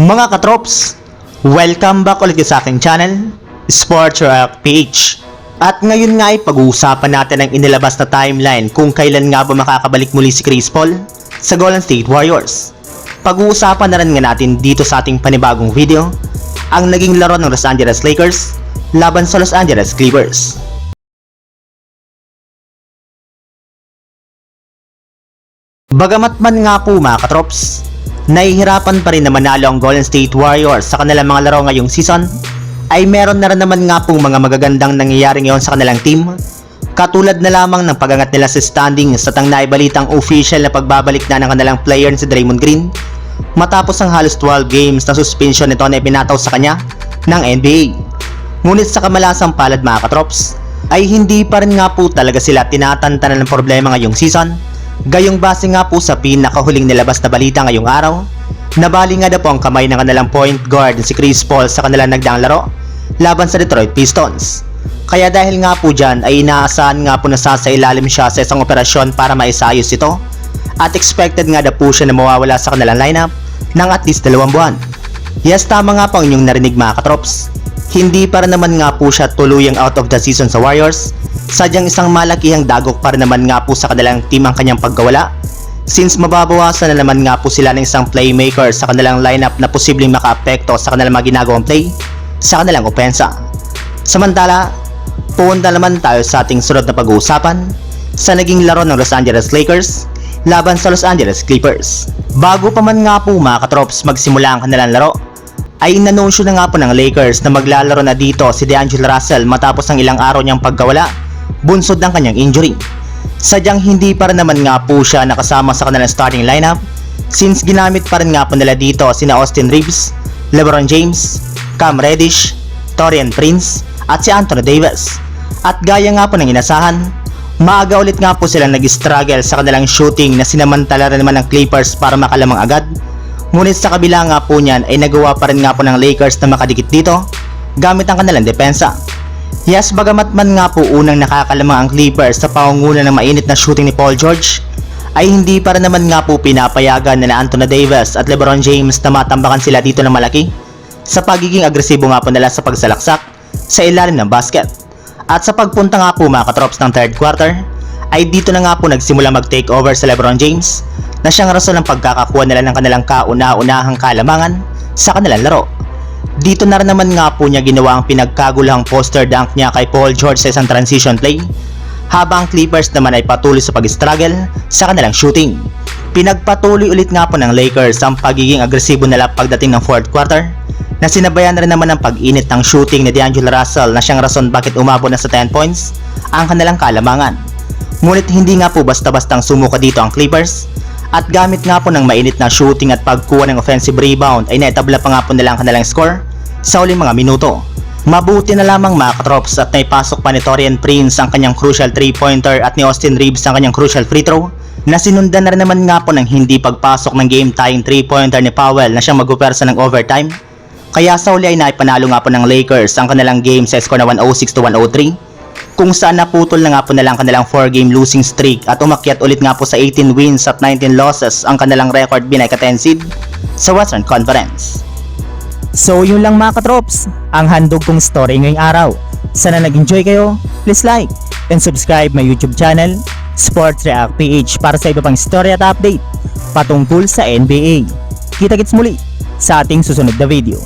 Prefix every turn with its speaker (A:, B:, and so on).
A: Mga katrops, welcome back ulit sa aking channel, Sports Rock PH. At ngayon nga ay pag-uusapan natin ang inilabas na timeline kung kailan nga ba makakabalik muli si Chris Paul sa Golden State Warriors. Pag-uusapan na rin nga natin dito sa ating panibagong video ang naging laro ng Los Angeles Lakers laban sa Los Angeles Clippers. Bagamat man nga po mga katrops, nahihirapan pa rin na manalo ang Golden State Warriors sa kanilang mga laro ngayong season, ay meron na rin naman nga pong mga magagandang nangyayari ngayon sa kanilang team. Katulad na lamang ng pagangat nila sa standings at ang naibalitang official na pagbabalik na ng kanilang player si Draymond Green matapos ang halos 12 games na suspension nito na ipinataw sa kanya ng NBA. Ngunit sa kamalasang palad mga katrops, ay hindi pa rin nga po talaga sila tinatantanan ng problema ngayong season Gayong base nga po sa pinakahuling nilabas na balita ngayong araw, nabali nga na po ang kamay ng kanilang point guard si Chris Paul sa kanilang nagdaang laro laban sa Detroit Pistons. Kaya dahil nga po dyan ay inaasahan nga po na sasailalim siya sa isang operasyon para maisayos ito at expected nga na po siya na mawawala sa kanilang lineup ng at least dalawang buwan. Yes, tama nga po ang inyong narinig mga katrops. Hindi para naman nga po siya tuluyang out of the season sa Warriors Sadyang isang malakihang dagok para naman nga po sa kanilang team ang kanyang pagkawala since mababawasan na naman nga po sila ng isang playmaker sa kanilang lineup na posibleng makaapekto sa kanilang mga ginagawang play sa kanilang opensa. Samantala, pupunta naman tayo sa ating sunod na pag-uusapan sa naging laro ng Los Angeles Lakers laban sa Los Angeles Clippers. Bago pa man nga po mga katrops magsimula ang kanilang laro, ay inanunsyo na nga po ng Lakers na maglalaro na dito si DeAngelo Russell matapos ang ilang araw niyang pagkawala bunsod ng kanyang injury. Sadyang hindi pa rin naman nga po siya nakasama sa kanilang starting lineup since ginamit pa rin nga po nila dito sina Austin Reeves, LeBron James, Cam Reddish, Torian Prince at si Anthony Davis. At gaya nga po ng inasahan, maaga ulit nga po silang nag-struggle sa kanilang shooting na sinamantala rin naman ng Clippers para makalamang agad. Ngunit sa kabila nga po niyan ay nagawa pa rin nga po ng Lakers na makadikit dito gamit ang kanilang depensa. Yes, bagamat man nga po unang nakakalamang ang Clippers sa pangunguna ng mainit na shooting ni Paul George, ay hindi para naman nga po pinapayagan na Anthony Davis at LeBron James na matambakan sila dito ng malaki sa pagiging agresibo nga po nila sa pagsalaksak sa ilalim ng basket. At sa pagpunta nga po mga katrops ng third quarter, ay dito na nga po nagsimula mag-take over sa LeBron James na siyang rason ng pagkakakuha nila ng kanilang kauna-unahang kalamangan sa kanilang laro. Dito na rin naman nga po niya ginawa ang pinagkagulahang poster dunk niya kay Paul George sa isang transition play habang Clippers naman ay patuloy sa pag-struggle sa kanilang shooting. Pinagpatuloy ulit nga po ng Lakers ang pagiging agresibo nila pagdating ng fourth quarter na sinabayan na rin naman ng pag-init ng shooting ni D'Angelo Russell na siyang rason bakit umabot na sa 10 points ang kanilang kalamangan. Ngunit hindi nga po basta-bastang sumuka dito ang Clippers at gamit nga po ng mainit na shooting at pagkuha ng offensive rebound ay naitabla pa nga po nila ang kanilang score sa uling mga minuto. Mabuti na lamang mga katrops at naipasok pa ni Torian Prince ang kanyang crucial 3-pointer at ni Austin Reeves ang kanyang crucial free throw na sinundan na rin naman nga po ng hindi pagpasok ng game tying 3-pointer ni Powell na siyang mag-upersa ng overtime. Kaya sa uli ay naipanalo nga po ng Lakers ang kanilang game sa score na 106 to 103 kung saan naputol na nga po nilang kanilang 4 game losing streak at umakyat ulit nga po sa 18 wins at 19 losses ang kanilang record binay ka 10 seed sa Western Conference.
B: So yun lang mga katrops, ang handog kong story ngayong araw. Sana nag-enjoy kayo, please like and subscribe my YouTube channel, Sports React PH para sa iba pang story at update patungkol sa NBA. Kita-kits muli sa ating susunod na video.